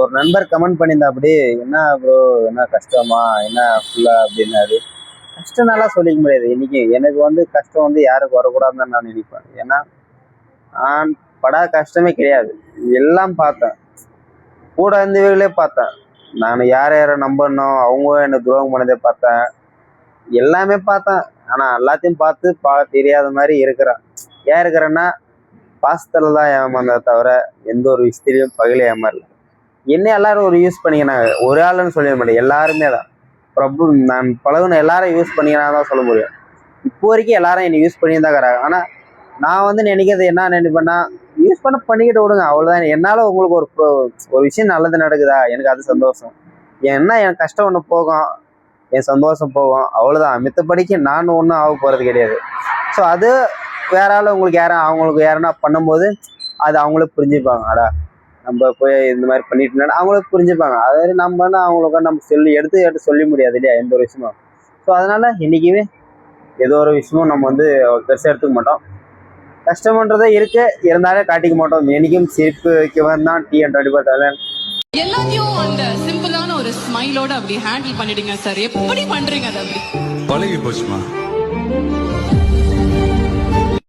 ஒரு நண்பர் கமெண்ட் பண்ணியிருந்தா அப்படி என்ன ப்ரோ என்ன கஷ்டமா? என்ன ஃபுல்லா அப்படின்னாரு கஷ்டம்னாலாம் சொல்லிக்க முடியாது. இன்னைக்கு எனக்கு வந்து கஷ்டம் வந்து யாருக்கு வரக்கூடாதுன்னு நான் நினைப்பேன். ஏன்னா நான் படாத கஷ்டமே கிடையாது. எல்லாம் பார்த்தேன். கூட இருந்தவர்களே பார்த்தேன். நான் யாரை யாரை நம்பணும் அவங்க என்னை துரோகம் பண்ணதே பார்த்தேன். எல்லாமே பார்த்தேன். ஆனால் எல்லாத்தையும் பார்த்து பா தெரியாத மாதிரி இருக்கிறேன். ஏன் இருக்கிறேன்னா பாசத்தில் தான் ஏமாந்த தவிர எந்த ஒரு விஷயத்திலையும் பகல ஏமாறல. என்ன எல்லாரும் ஒரு யூஸ் பண்ணிக்கினாங்க ஒரு ஆளுன்னு சொல்லிட மாட்டேன் எல்லாருமே தான் பிரபு நான் பழகுன எல்லாரும் யூஸ் பண்ணிக்கிறாங்க தான் சொல்ல முடியும். இப்போ வரைக்கும் எல்லாரும் என்னை யூஸ் பண்ணி தான் இருக்கிறாங்க ஆனால் நான் வந்து நினைக்கிறது என்ன நினைப்பேன்னா யூஸ் பண்ண பண்ணிக்கிட்டு விடுங்க அவ்வளோதான் என்னால் உங்களுக்கு ஒரு ஒரு விஷயம் நல்லது நடக்குதா? எனக்கு அது சந்தோஷம். என்ன என் கஷ்டம் ஒன்று போகும். என் சந்தோஷம் போகும். அவ்வளோதான் மித்தபடிக்கு நான் ஒன்றும் ஆக போகிறது கிடையாது. ஸோ அது வேற ஆள் உங்களுக்கு யாரும் அவங்களுக்கு யாருன்னா பண்ணும்போது அது அவங்களே புரிஞ்சுப்பாங்க. அடா. நம்ம போய் இந்த மாதிரி பண்ணிட்டு இருந்தா அவங்களே புரிஞ்சுப்பாங்க அதாவது நம்ம என்ன அவங்களுக்கு நம்ம சொல்லி எடுத்து எடுத்து சொல்ல முடியாது இல்லையா? எந்த ஒரு விஷயமும். ஸோ அதனால என்றைக்குமே ஏதோ ஒரு விஷயமும் நம்ம வந்து பெருசாக எடுத்துக்க மாட்டோம். கஷ்டம்ன்றதே இருக்கு. இருந்தாலே காட்டிக்க மாட்டோம். என்னைக்கும் சிரிப்பு வைக்கவன் தான் டி அண்ட் டுவெண்ட்டி ஃபோர் எல்லாத்தையும் அந்த சிம்பிளான ஒரு ஸ்மைலோட அப்படி ஹேண்டில் பண்ணிடுங்க சார் எப்படி பண்றீங்க அதை அப்படி? பழகி போச்சுமா?